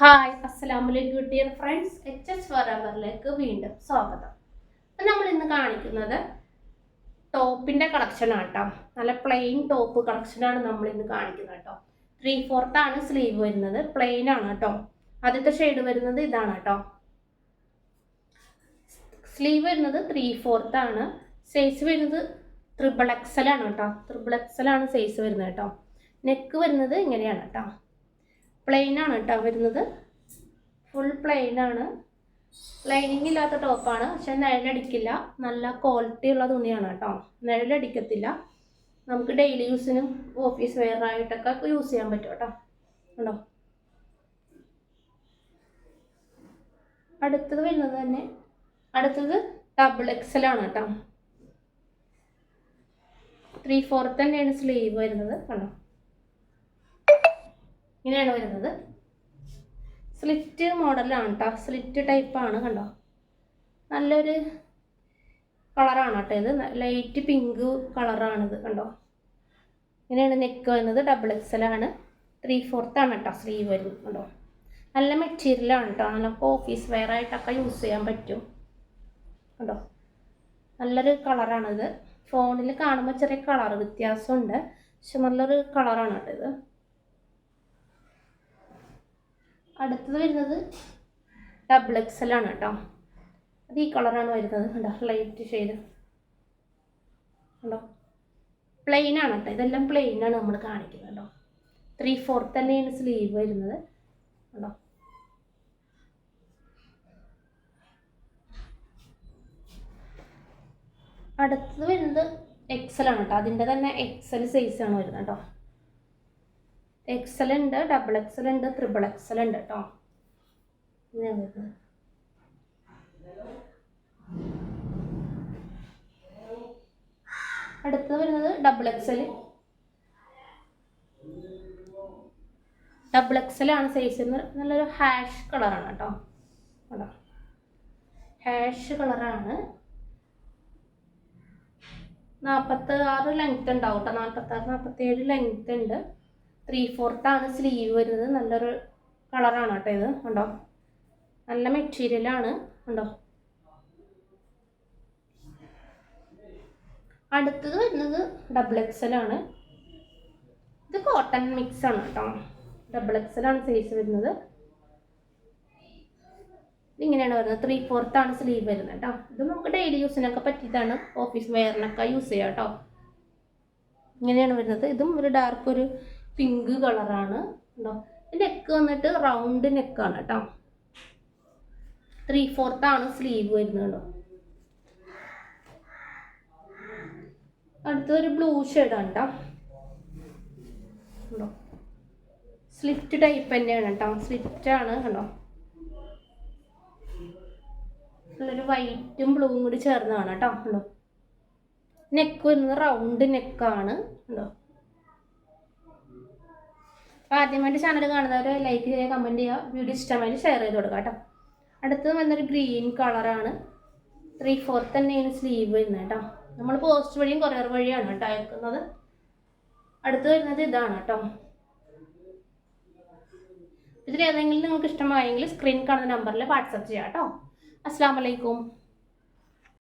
Hi അസ്സലാമലൈക്കും dear friends H S ഫറവറിലേക്ക് വീണ്ടും സ്വാഗതം. അപ്പം നമ്മൾ ഇന്ന് കാണിക്കുന്നത് ടോപ്പിന്റെ കളക്ഷനാണ് കേട്ടോ നല്ല പ്ലെയിൻ ടോപ്പ് കളക്ഷനാണ് നമ്മൾ ഇന്ന് കാണിക്കുന്നത് കേട്ടോ ത്രീ ഫോർത്ത് ആണ് സ്ലീവ് വരുന്നത് പ്ലെയിൻ ആണ് കേട്ടോ ആദ്യത്തെ ഷെയ്ഡ് വരുന്നത് ഇതാണ് കേട്ടോ സ്ലീവ് വരുന്നത് ത്രീ ഫോർത്ത് ആണ്. സൈസ് വരുന്നത് ത്രിബിൾ എക്സൽ ആണ് കേട്ടോ ത്രിബിൾ എക്സൽ ആണ് സൈസ് വരുന്നത് കേട്ടോ നെക്ക് വരുന്നത് ഇങ്ങനെയാണ് കേട്ടോ പ്ലെയിൻ ആണ് കേട്ടോ വരുന്നത്. ഫുൾ പ്ലെയിൻ ആണ്. ലൈനിങ് ഇല്ലാത്ത ടോപ്പാണ് പക്ഷെ നിഴലടിക്കില്ല. നല്ല ക്വാളിറ്റി ഉള്ള തുണിയാണ് കേട്ടോ. നിഴലടിക്കത്തില്ല. നമുക്ക് ഡെയിലി യൂസിനും ഓഫീസ് വെയർ ആയിട്ടൊക്കെ യൂസ് ചെയ്യാൻ പറ്റും കേട്ടോ. ഉണ്ടോ അടുത്തത് വരുന്നത് തന്നെ അടുത്തത് ഡബിൾ എക്സൽ ആണ് കേട്ടോ. ത്രീ ഫോർത്ത് തന്നെയാണ് സ്ലീവ് വരുന്നത്. കണ്ടോ? ഇങ്ങനെയാണ് വരുന്നത്. സ്ലിറ്റ് മോഡലാണ് കേട്ടോ സ്ലിറ്റ് ടൈപ്പാണ് കണ്ടോ? നല്ലൊരു കളറാണ് കേട്ടോ ഇത്. ലൈറ്റ് പിങ്ക് കളറാണിത് കണ്ടോ? ഇങ്ങനെയാണ് നെക്ക് വരുന്നത്. ഡബിൾ എക്സൽ ആണ്. ത്രീ ഫോർത്ത് ആണ് കേട്ടോ സ്ലീവ് വരുന്നത് കണ്ടോ? നല്ല മെറ്റീരിയലാണ് കേട്ടോ നല്ല ഓഫീസ് വെയർ ആയിട്ടൊക്കെ യൂസ് ചെയ്യാൻ പറ്റും. കണ്ടോ? നല്ലൊരു കളറാണിത് ഫോണിൽ കാണുമ്പോൾ ചെറിയ കളർ വ്യത്യാസമുണ്ട്. പക്ഷെ നല്ലൊരു കളറാണ് കേട്ടോ ഇത്. അടുത്തത് വരുന്നത് ഡബിൾ എക്സൽ ആണ് കേട്ടോ. അത് ഈ കളറാണ് വരുന്നത്. കണ്ടോ? ലൈറ്റ് ഷെയ്ഡ് കണ്ടോ? പ്ലെയിൻ ആണ് കേട്ടോ. ഇതെല്ലാം പ്ലെയിൻ ആണ് നമ്മൾ കാണിക്കുന്നത് കേട്ടോ. ത്രീ ഫോർത്ത് തന്നെയാണ് സ്ലീവ് വരുന്നത്. കണ്ടോ? അടുത്തത് വരുന്നത് എക്സൽ ആണ് കേട്ടോ. അതിന്റെ തന്നെ എക്സൽ ആണ് വരുന്നത് കേട്ടോ. എക്സൽ ഉണ്ട് ഡബിൾ എക്സൽ ഉണ്ട് ത്രിബിൾ എക്സൽ ഉണ്ട് കേട്ടോ അടുത്തത് വരുന്നത് ഡബിൾ എക്സൽ ഡബിൾ എക്സൽ ആണ് സൈസ് നല്ലൊരു ഹാഷ് കളറാണ് കേട്ടോ കേട്ടോ ഹാഷ് കളറാണ് നാൽപ്പത്തി ആറ് ലെങ്ത് ഉണ്ടാവും കേട്ടോ നാൽപ്പത്തി ആറ് നാൽപ്പത്തി ഏഴ് ലെങ്ത് ഉണ്ട്. ത്രീ ആണ് സ്ലീവ് വരുന്നത്. നല്ലൊരു കളറാണ് കേട്ടോ ഇത്. ഉണ്ടോ നല്ല മെറ്റീരിയലാണ് ഉണ്ടോ അടുത്തത് വരുന്നത് ഡബിൾ എക്സൽ ആണ്. ഇത് കോട്ടൺ മിക്സ് ആണ് കേട്ടോ. ഡബിൾ എക്സൽ ആണ് സൈസ് വരുന്നത്. ഇങ്ങനെയാണ് വരുന്നത്. ത്രീ ആണ് സ്ലീവ് വരുന്നത് കേട്ടോ. ഇത് നമുക്ക് ഡെയിലി യൂസിനൊക്കെ പറ്റിയതാണ്. ഓഫീസ് വെയറിനൊക്കെ യൂസ് ചെയ്യാം കേട്ടോ. ഇങ്ങനെയാണ് വരുന്നത്. ഇതും ഒരു ഡാർക്ക് ഒരു പിങ്ക് കളറാണ് ഉണ്ടോ നെക്ക് വന്നിട്ട് റൗണ്ട് നെക്കാണ് കേട്ടോ ത്രീ ആണ് സ്ലീവ് വരുന്നത് കേട്ടോ അടുത്തൊരു ബ്ലൂ ഷെയ്ഡാണ് കേട്ടോ സ്ലിറ്റ് ടൈപ്പ് തന്നെയാണ് കേട്ടോ സ്ലിറ്റ് ആണ് കണ്ടോ നല്ലൊരു വൈറ്റും ബ്ലൂവും കൂടി ചേർന്നതാണ് കേട്ടോ ഉണ്ടോ? നെക്ക് വരുന്നത് റൗണ്ട് നെക്കാണ് ഉണ്ടോ അപ്പോൾ ആദ്യമായിട്ട് ചാനൽ കാണുന്നവർ ലൈക്ക് ചെയ്യുക കമന്റ് ചെയ്യുക വീഡിയോ ഇഷ്ടമായിട്ട് ഷെയർ ചെയ്ത് കൊടുക്കുക കേട്ടോ. അടുത്തത് വന്നൊരു ഗ്രീൻ കളറാണ് ത്രീ ഫോർത്ത് തന്നെയാണ് സ്ലീവ് വരുന്നത് കേട്ടോ. നമ്മൾ പോസ്റ്റ് വഴിയും കൊറിയർ വഴിയാണ് കേട്ടോ അയക്കുന്നത്. അടുത്ത് വരുന്നത് ഇതാണ് കേട്ടോ. ഇതിൽ ഏതെങ്കിലും നിങ്ങൾക്ക് ഇഷ്ടമായെങ്കിൽ സ്ക്രീൻ കാണുന്ന നമ്പറിൽ വാട്സപ്പ് ചെയ്യാം കേട്ടോ. അസ്സാം വലൈക്കും